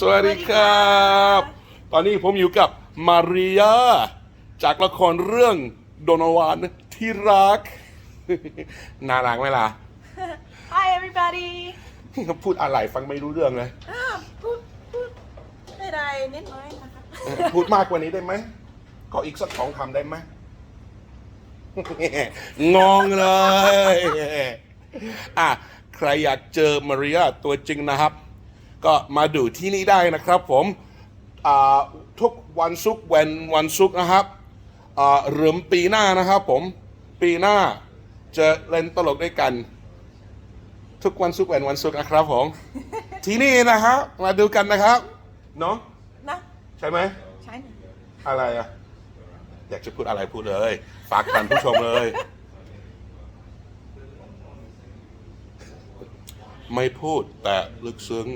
สวัสดีครับ ตอนนี้ผมอยู่กับมาริยาจากละครเรื่องโดนวานที่รัก น่ารักไหมล่ะ Hi everybody พูดอะไรฟังไม่รู้เรื่องเลยอ่าพูดพูดไม่ได้นิดน้อยนะคะพูดมากกว่านี้ได้ไหมขออีกสักสองคำได้ไหม งงเลย อะ ใครอยากเจอมาริยาตัวจริงนะครับ ก็มาดูที่นี่ได้นะครับผมอ่าทุกวันศุกร์วันวันศุกร์นะครับอ่าเริ่มปีหน้านะครับผมปีหน้าจะเล่นตลกด้วยกัน ทุกวันศุกร์วันวันศุกร์นะครับผมที่นี่นะฮะมาดูกันนะครับเนาะนะใช่ไหมใช่นะอะไรอะอยากจะพูดอะไรพูดเลย ฝากท่านผู้ชมเลย ไม่พูดแต่ลึกซึ้ง